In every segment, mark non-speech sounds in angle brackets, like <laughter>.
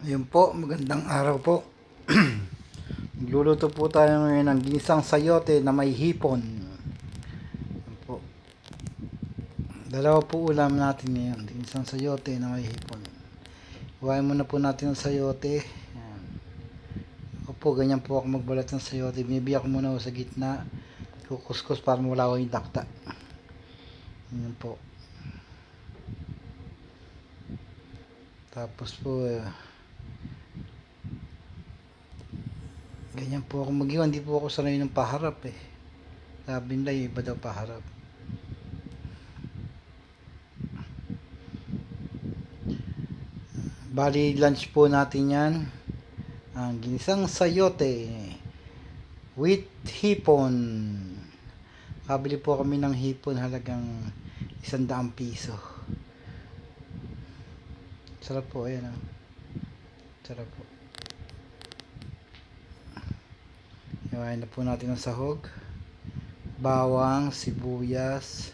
Ayun po, magandang araw po. <clears throat> Magluluto po tayo ngayon ng ginisang sayote na may hipon. Ayun po. Dalawa po ulam natin ngayon. Ginisang sayote na may hipon. Huwain muna po natin ang sayote. Ayan. Ako po, ganyan po ako magbalat ng sayote. Binibiyak muna ako sa gitna. Kukuskus para mawala ko yung dakta. Ayan po. Tapos po, eh, ganyan po ako mag-iwan. Hindi po ako sanay ng paharap eh. Sabi nila, yung iba daw paharap. Bali, lunch po natin yan. Ang ginisang sayote with hipon. Kabili po kami ng hipon halagang isang daang piso. Sarap po, ayan ah. Sarap po. Iwain na po natin ang sahog. Bawang, sibuyas,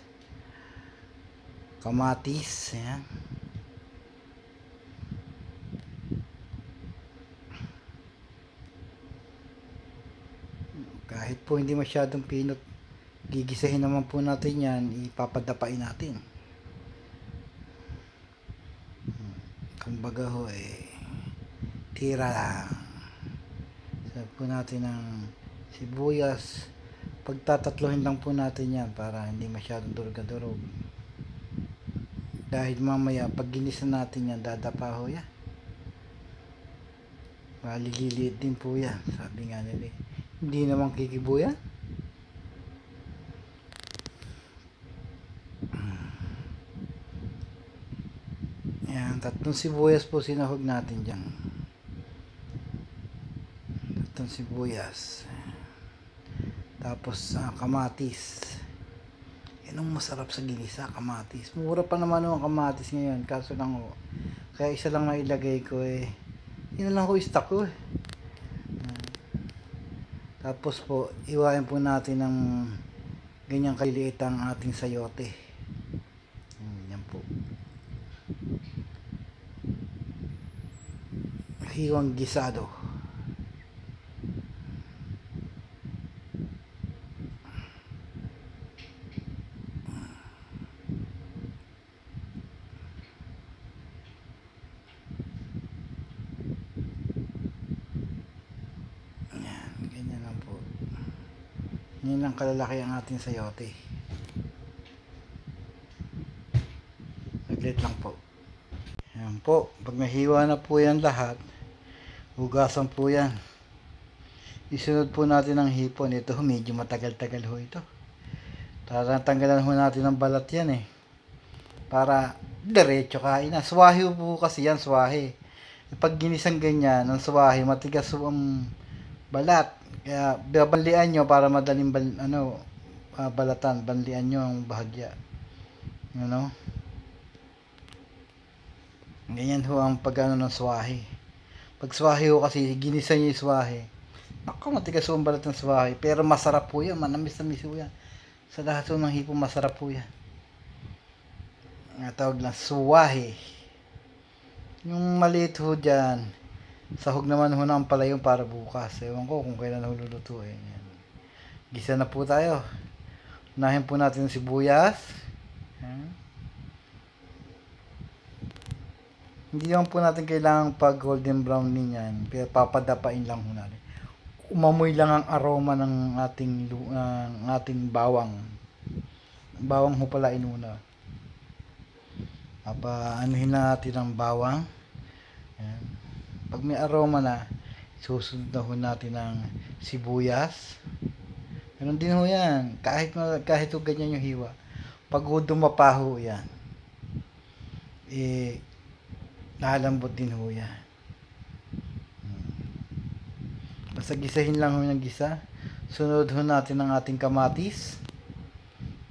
kamatis, ayan. Kahit po hindi masyadong pinot, gigisahin naman po natin yan, ipapadapain natin. Kumbaga ho eh, tira lang. Sabi po natin ng sibuyas. Pagtatatlohin lang po natin yan para hindi masyadong durga-durog. Dahil mamaya, pag ginisa natin yan, dadapa ho yan. Malililiit din po yan. Sabi nga nila. Hindi naman kikibo yan. Yan, tatlong sibuyas po sinahog natin dyan. Tatlong sibuyas. Tapos ah, kamatis. Yan ang masarap sa ginisa, kamatis. Mura pa naman ang kamatis ngayon. Kaso lang ho, kaya isa lang na ilagay ko eh. Yun lang ho stock ko eh. Tapos po, iwain po natin ng ganyang kaliliit ang ating sayote. Hmm, yan po. hiwang gisado. Yan, ganyan lang po. Yan lang kalalaki ang ating sayote. Saglit lang po. Yan po, pag nahiwa na po yan lahat, hugasan po yan. Isunod po natin ang hipon. Ito medyo matagal-tagal ho ito. Tatanggalan ho natin ng balat yan eh. Para diretso kain na. Swahe ho po kasi yan, swahe. Pag ginisang ganyan, ang swahe, matigas ho ang balat. Kaya babanlian nyo para madaling bal, ano, ah, balatan. Banlian nyo ang bahagya. Ano? Ganyan ho ang pag ano ng swahe. Pag swahe ho kasi, ginisa niyo yung swahe. Naku, matigas ho ang balat ng swahe. Pero masarap po yan. Manamis-namis ho yan. Sa lahat ho ng hipo, masarap po yan. Nga tawag lang, swahe. Yung maliit ho dyan, sahog naman ho ng palayong para bukas. Ewan ko kung kailan ho lulutuin. Yan. Gisa na po tayo. Unahin po natin yung sibuyas. Yan. Hindi naman po natin kailangan pag golden brown din yan. Pero papadapain lang ho natin. Umamoy lang ang aroma ng ating ng ating bawang. Bawang ho pala inuna. Apa, anuhin na natin ang bawang. Yan. Pag may aroma na, susunod na ho natin ng sibuyas. Ganun din ho yan. Kahit, kahit ho ganyan yung hiwa. Pag ho dumapa ho yan, eh, lalambot din ho yan. Hmm. Basta gisahin lang ho ng gisa. Sunod ho natin ang ating kamatis.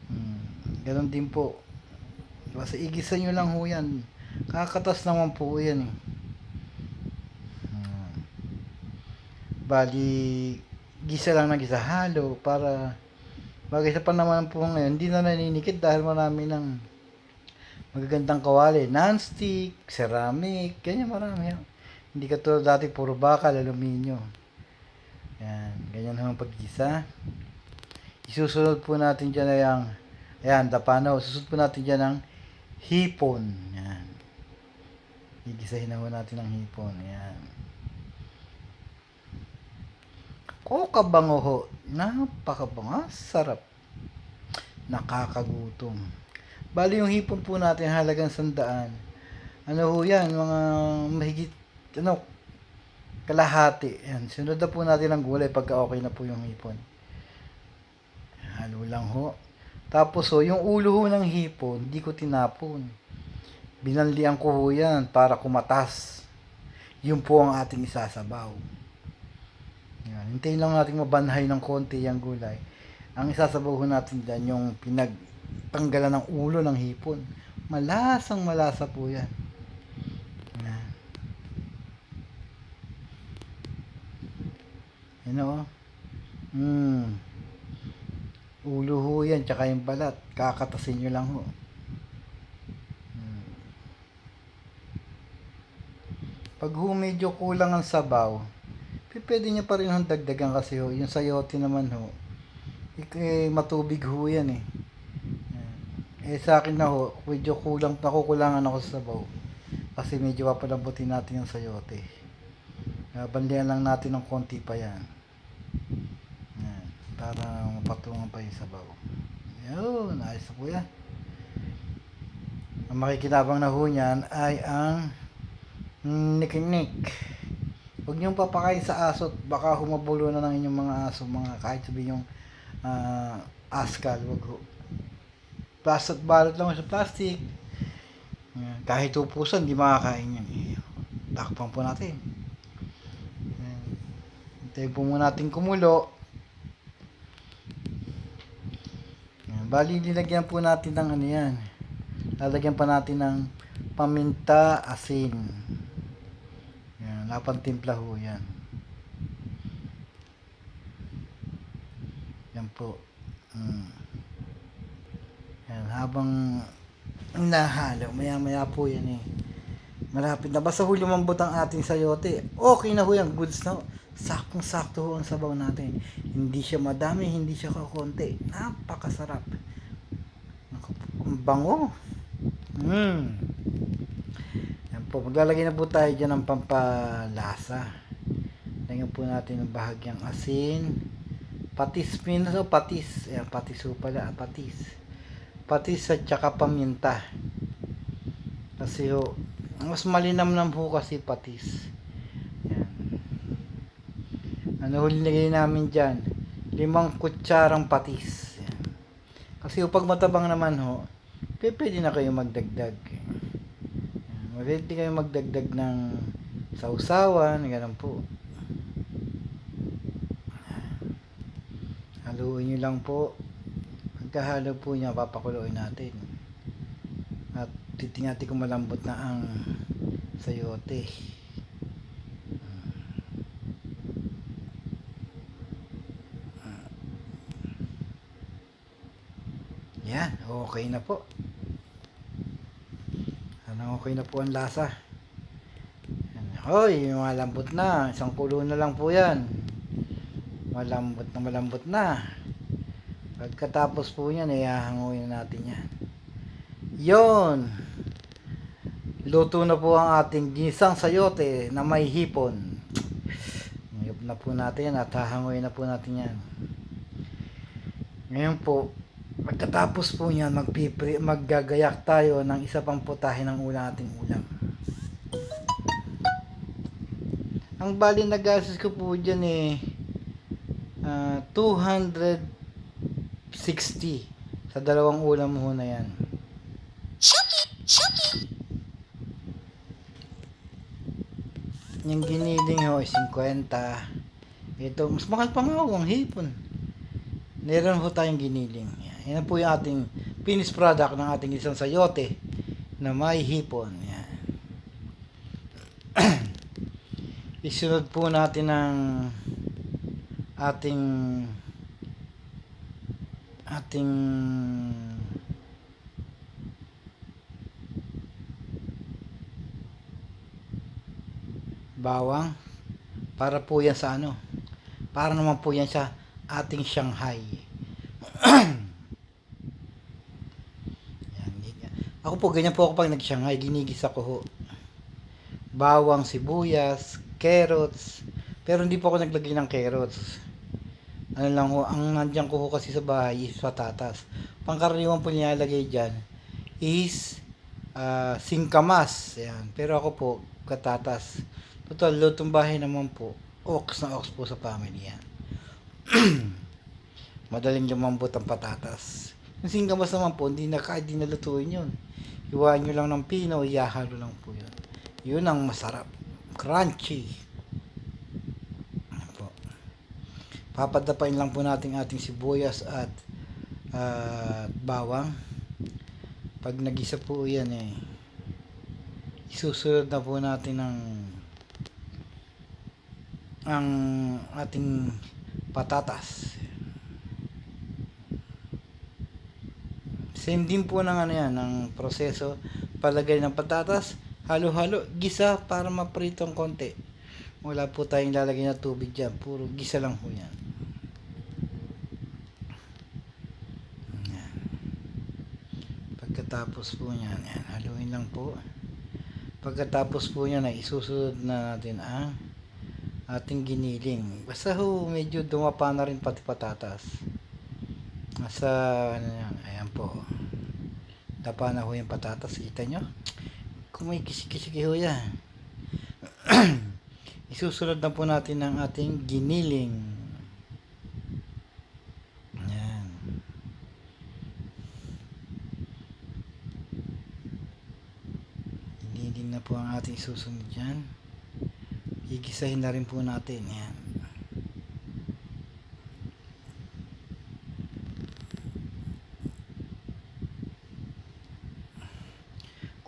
Hmm. Din po. Basta igisa nyo lang ho yan. Kakatas naman po yan eh. Hmm. Bali, gisa lang na gisa. Halo para bagay sa naman po ngayon, hindi na naninikit dahil marami ng magagandang kawali. Non-stick, ceramic, ganyan marami. Hindi katulad dati, puro bakal, aluminyo. Yan, ganyan naman paggisa. Isusunod po natin dyan ay ang, ayan, dapano. Susunod po natin dyan ang hipon. Yan. Gigisahin na natin ang hipon. Yan. Kokabango ho. Napakabango. Sarap. Nakakagutom. Bali yung hipon po natin halagang sandaan. Ano ho yan? Mga mahigit, ano, kalahati. Yan. Sunod na po natin ang gulay pagka okay na po yung hipon. Halo lang ho. Tapos ho, yung ulo ho ng hipon, di ko tinapon. Binanlian ko ho yan para kumatas. Yun po ang ating isasabaw. Yan. Hintayin lang natin mabanhay ng konti yung gulay. Ang isasabaw natin dyan, yung pinagtanggalan ng ulo ng hipon. Malasang malasa po yan. Yan. Yan o. Hmm. Ulo ho yan, tsaka yung balat. Kakatasin nyo lang ho. Hmm. Pag ho medyo kulang ang sabaw, pwede nyo pa rin hong dagdagan kasi ho. Yung sayote naman ho, eh, matubig ho yan eh. Yan. Eh sa akin na ho, medyo kulang, nakukulangan ako sa sabaw. Kasi medyo papalambutin natin yung sayote. Uh, banlian lang natin ng konti pa yan. Yan. Para mapatungan pa yung sabaw. Yun, ayos po yan. Ang makikinabang na ho niyan ay ang nikinik. Huwag niyong papakain sa aso baka humabulo na ng inyong mga aso, mga kahit sabihin yung ah, askal, wag ho. Plastic balot lang sa plastic. Yan. Kahit upusan, di makakain yan. Takpan po natin. Yan. Hintayin po muna natin kumulo. Yan. Bali, nilagyan po natin ng ano yan. Lalagyan pa natin ng paminta, asin. Yan, lapantimpla ho yan. Yan po. Mm. Yan, habang nahalo, maya maya po yan eh. Malapit na. Basta ho lumambot ang ating sayote. Okay na ho yan. Goods na ho. Saktong sakto ho ang sabaw natin. Hindi siya madami, hindi siya kakonti. Napakasarap. Ang bango. Mm. Po. Maglalagay na po tayo dyan ng pampalasa. Lagyan po natin ng bahagyang asin. Patis pinaso, patis. Ayan, patis ho pala. Patis. Patis at saka paminta. Kasi ho, mas malinamnam ho kasi patis. Yan. Ano ho nilagay namin dyan? Limang kutsarang patis. Yan. Kasi ho, pag matabang naman ho, pwede na kayo magdagdag. Pwede kayo magdagdag ng sausawan, ganun po. Haluin nyo lang po. Pagkahalo po niya, papakuloy natin. At titingnan natin kung malambot na ang sayote. Yan, okay na po. Okay na po ang lasa. Hoy, malambot na. Isang kulo na lang po yan. Malambot na malambot na. Pagkatapos po yan, ihahanguin na natin yan. Yon. Luto na po ang ating ginisang sayote na may hipon. Ngayop na po natin at hahanguin na po natin yan. Ngayon po, pagkatapos po yan, magpipri, maggagayak tayo ng isa pang putahe ng ulam ating ulam. Ang bali na gastos ko po dyan eh, ah, 260 sa dalawang ulam ho na yan. Yung giniling ho ay 50. Ito, mas mahal pa nga ho ang hipon. Meron ho tayong giniling. Yan. Yan po yung ating finished product ng ating isang sayote na may hipon. Yan. <clears throat> Isunod po natin ng ating ating bawang. Para po yan sa ano. Para naman po yan sa ating Shanghai. yan. Ako po, ganyan po ako pag nag-Shanghai. Ginigisa ko ho. Bawang, sibuyas, carrots. Pero hindi po ako naglagay ng carrots. Ano lang ho, ang nandiyan ko ho kasi sa bahay is patatas. Pangkaraniwan po nilalagay dyan is ah, singkamas. Yan. Pero ako po, katatas. Total, lutong bahay naman po. Ox na ox po sa family yan. <clears throat> Madaling lumambot ang patatas. Yung singkamas naman po, hindi na kahit di nalutuin yun. Iwain nyo lang ng pino, iyahalo lang po yun. Yun ang masarap. Crunchy. Ano po. Papadapain lang po natin ating sibuyas at ah, bawang. Pag nagisa po yan eh, isusunod na po natin ng ang ating patatas. Same din po ng ano yan, ng proseso. Palagay ng patatas, halo-halo, gisa para mapritong konti. Wala po tayong lalagay na tubig dyan. Puro gisa lang po yan. Yan. Pagkatapos po niyan, yan, haluin lang po. Pagkatapos po niyan isusunod na natin ang ating giniling. Basta ho, medyo dumapa na rin pati patatas. Nasa, ano yan, ayan po. Dapa na ho yung patatas, kita nyo? Kung may kisiki-kisiki ho yan. <clears throat> Isusunod na po natin ang ating giniling. Ayan. Giniling na po ang ating susunod dyan. Gigisahin na rin po natin. Ayan.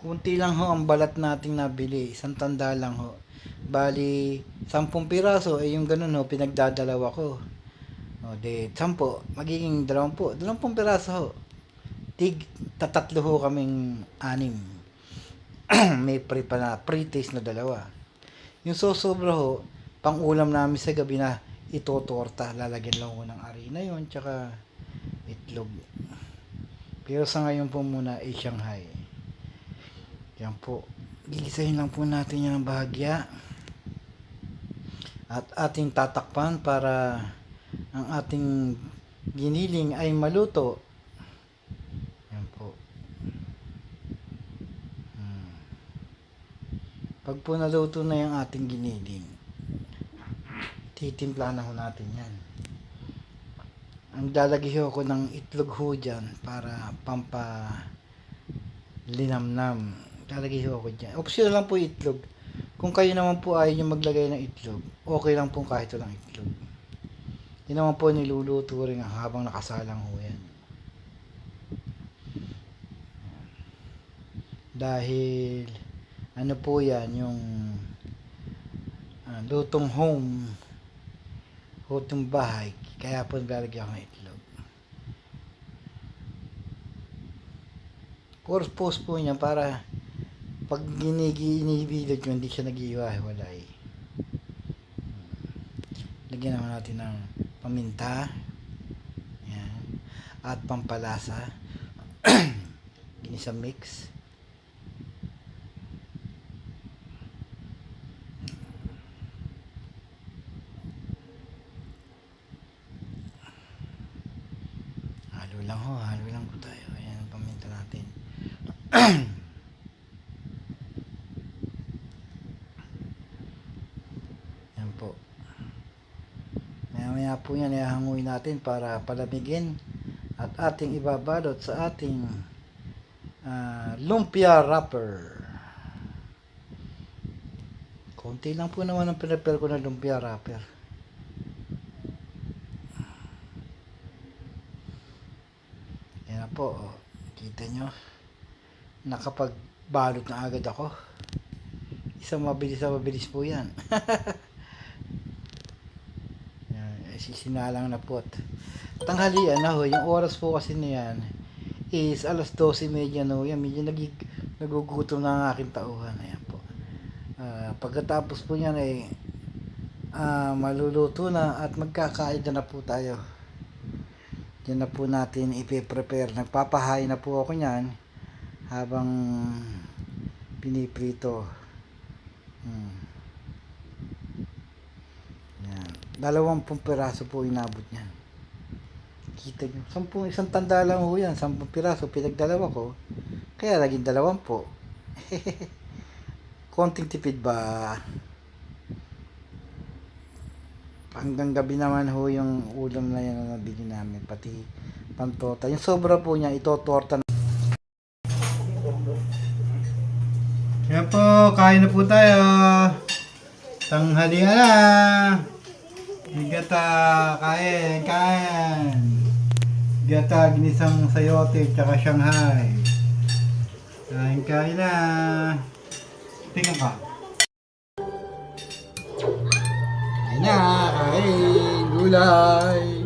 Kunti lang ho ang balat nating nabili. Isang tanda lang ho. Bali, 10 piraso, eh yung ganun ho, pinagdadalawa ko. O, de, 10, magiging 20. 20 piraso ho. Tig, tatatlo ho kaming anim. <clears throat> May pre pa na, pre-taste na dalawa. Yung sosobra ho, pang ulam namin sa gabi na itotorta. Lalagyan lang ko ng arena yon tsaka itlog. Pero sa ngayon po muna ay Shanghai. Yan po. Gigisahin lang po natin yan ng bahagya. At ating tatakpan para ang ating giniling ay maluto. Yan po. Hmm. Pag po naluto na yung ating giniling, titimpla na ho natin yan. Ang lalagay ako ng itlog ho dyan para pampa linamnam. Lalagay ho ako dyan. Optional lang po itlog. Kung kayo naman po ayaw nyo maglagay ng itlog, okay lang po kahit walang itlog. Yun naman po niluluto rin habang nakasalang ho yan. Dahil ano po yan, yung ah, lutong home, lutong bahay, kaya po naglalagay ako ng itlog. Purpose po niya para pag ginigi inibilad nyo, hindi siya nag-iwahiwalay. Lagyan naman natin ng paminta. Yan. At pampalasa. <clears throat> Ginisa mix. Halo lang ho, halo lang po tayo. Ayan ang paminta natin. Yan po. Maya maya po yan, ihahanguin natin para palamigin at ating ibabalot sa ating ah, lumpia wrapper. Konti lang po naman ang pinapel ko na lumpia wrapper. Yan na po, oh. kita nyo. Nakapagbalot na agad ako. Isang mabilis na mabilis po yan. <laughs> yan sisinalang na po. Tanghalian na ho, yung oras po kasi niyan is alas 12.30 na ho. Yan, medyo nagig, nagugutom na ang aking tauhan. Ayan po. Ah, pagkatapos po niyan ay ah, maluluto na at magkakain na, na po tayo. Yan na po natin ipe-prepare. Nagpapahay na po ako niyan habang piniprito. Hmm. Yan. Dalawampung piraso po inabot niyan. Kita nyo. Sampung, isang tanda lang ho yan. Sampung piraso. Pinagdalawa ko. Kaya naging dalawampu. <laughs> Konting tipid ba? Hanggang gabi naman ho yung ulam na yan na nabili namin. Pati pantota. Yung sobra po niya, itotorta na. Yan po, kain na po tayo. Tanghalian na. Bigata, kain, kain. Bigata, ginisang sayote, tsaka Shanghai. Kain, kain na. Tingnan ka. Kain na, kain, gulay.